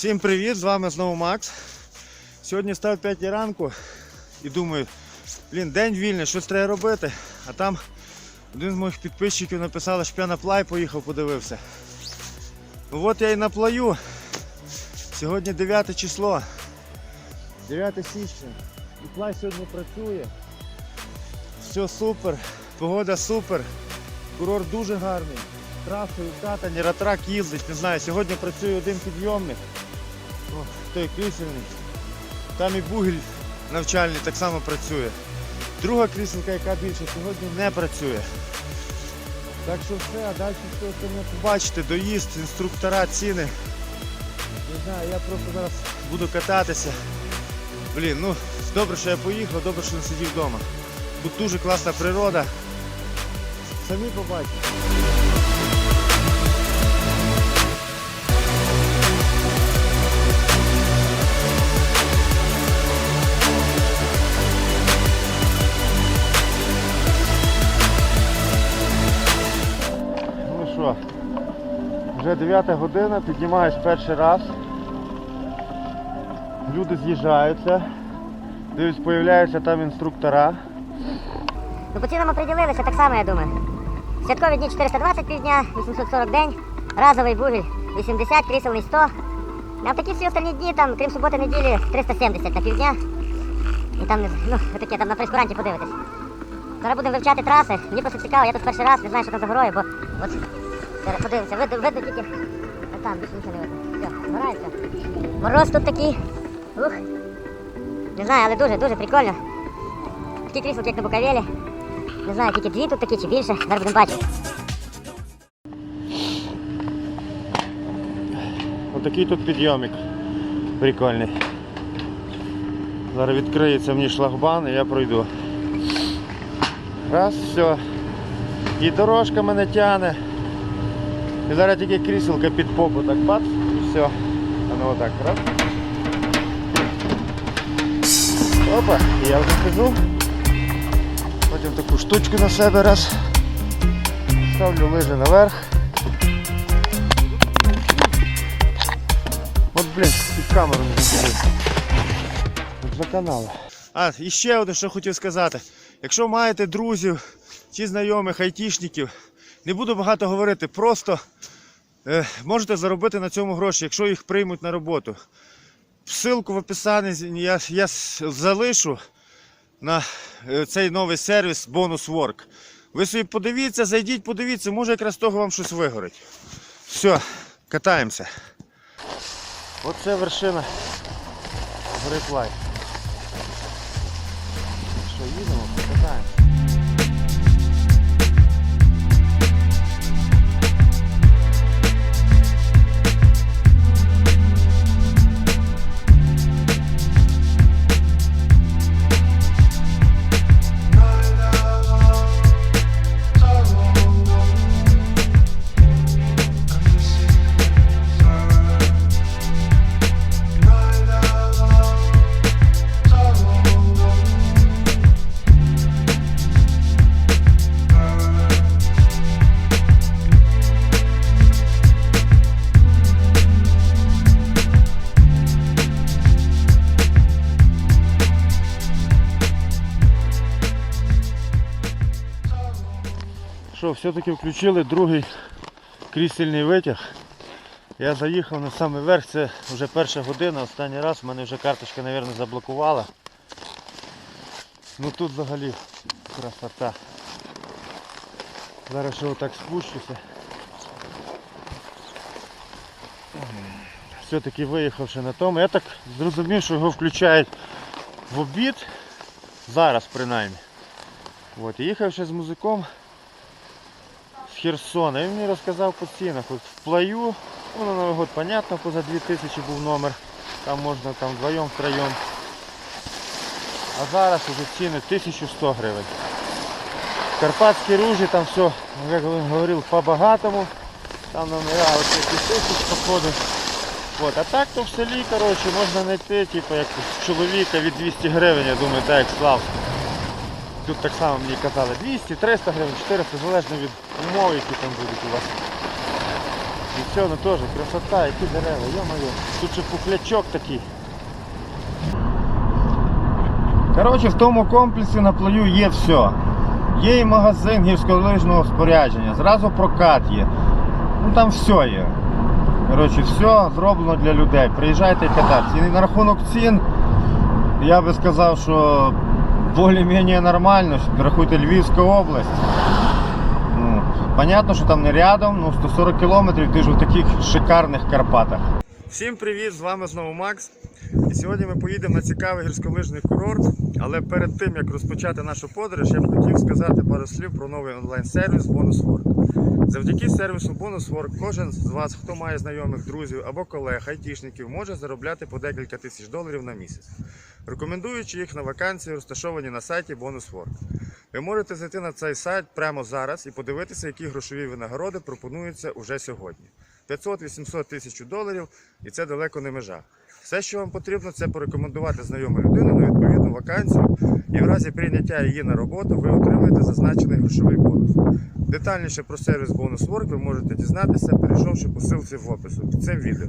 Всім привіт! З вами знову Макс. Сьогодні став 5 ранку і думаю, блін, день вільний, щось треба робити. А там один з моїх підписчиків написав, що я на плай поїхав, подивився. Ну от я і на плаю. Сьогодні 9 число. 9 січня. І плай сьогодні працює. Все супер, погода супер. Курорт дуже гарний. Трасою вкатані, ратрак їздить, не знаю. Сьогодні працює один підйомник. Той крісельний. Там і бугель навчальний так само працює. Друга кріселка, яка більше, сьогодні не працює. Так що все, а далі все остальне побачите, доїзд, інструктора, ціни. Не знаю, я просто зараз буду кататися. Блін, ну добре, що я поїхав, добре, що не сидів вдома. Тут дуже класна природа. Самі побачите. Вже 9 година, піднімаюсь перший раз. Люди з'їжджаються. Дивлюсь, появляються там інструктора. Ну, по цінам оприділилися так само, я думаю. Святкові дні 420 півдня, 840 день, разовий бугель 80, кріселний 100. А такі всі остальні дні, там, крім суботи неділі, 370 на півдня. І там, ну, таке, там на прескуранті подивитесь. Зараз будемо вивчати траси. Мені просто цікаво, я тут перший раз, не знаю, що там за горою, бо от зараз подивимося, видно, видно тільки. А там нічого не видно. Все, все. Мороз тут такий. Ух. Не знаю, але дуже, дуже прикольно. Такі кріселки, як на Буковелі. Не знаю, тільки дві тут такі чи більше. Зараз будемо бачити. Отакий тут підйомик прикольний. Зараз відкриється мені шлагбан і я пройду. Раз, все. І дорожка мене тягне. І зараз тільки кріселка під попу так бац і все. А ну отак. Раз. Опа, і я вже сижу. Потім таку штучку на себе раз. Ставлю лижи наверх. От, блін, під камеру не закрив. За канал. А, і ще одне, що хотів сказати. Якщо маєте друзів чи знайомих айтішників, не буду багато говорити, просто е, можете заробити на цьому гроші, якщо їх приймуть на роботу. Ссылку в описанні я, я залишу на е, цей новий сервіс Bonus Work. Ви собі подивіться, зайдіть, подивіться, може якраз того вам щось вигорить. Все, катаємося. Оце вершина гори Плай. Що, їдемо, покатаємо. Все-таки включили другий крісельний витяг. Я заїхав на самий верх, це вже перша година, останній раз, в мене вже карточка, мабуть, заблокувала. Ну тут взагалі красота. Зараз ще отак спущуся. Все-таки виїхавши на тому. Я так зрозумів, що його включають в обід. Зараз принаймні. От, і їхав з музиком Херсона. Він мені розказав по цінах. В плаю, ну на Новий год, понятно, поза 2000 був номер. Там можна там вдвоєм, втроєм. А зараз уже ціни 1100 гривень. Карпатські ружі, там все, як він говорив, по-багатому. Там номера ось такі тисяч походу. От, а так то в селі, коротше, можна знайти, типу, як чоловіка від 200 гривень, я думаю, так як Славськ. Тут так само мені казали 200, 300 гривень, 400, залежно від умов, які там будуть у вас. І все, ну теж красота, які дерева, йо-моє. Тут ще пухлячок такий. Коротше, в тому комплексі на плаю є все. Є і магазин гірськолижного спорядження, зразу прокат є. Ну там все є. Коротше, все зроблено для людей. Приїжджайте і. І на рахунок цін, я би сказав, що більш-менш нормально. Рахуйте Львівська область. Ну, понятно, що там не рядом, ну 140 кілометрів, ти ж у таких шикарних Карпатах. Всім привіт! З вами знову Макс. І сьогодні ми поїдемо на цікавий гірськолижний курорт. Але перед тим як розпочати нашу подорож, я б хотів сказати пару слів про новий онлайн-сервіс BonusWork. Завдяки сервісу BonusWork кожен з вас, хто має знайомих друзів або колег, айтішників, може заробляти по декілька тисяч доларів на місяць, рекомендуючи їх на вакансії, розташовані на сайті BonusWork. Ви можете зайти на цей сайт прямо зараз і подивитися, які грошові винагороди пропонуються уже сьогодні. 500-800 тисяч доларів, і це далеко не межа. Все, що вам потрібно, це порекомендувати знайому людину на відповідну вакансію, і в разі прийняття її на роботу ви отримаєте зазначений грошовий бонус. Детальніше про сервіс BonusWork ви можете дізнатися, перейшовши по ссылці в опису під цим відео.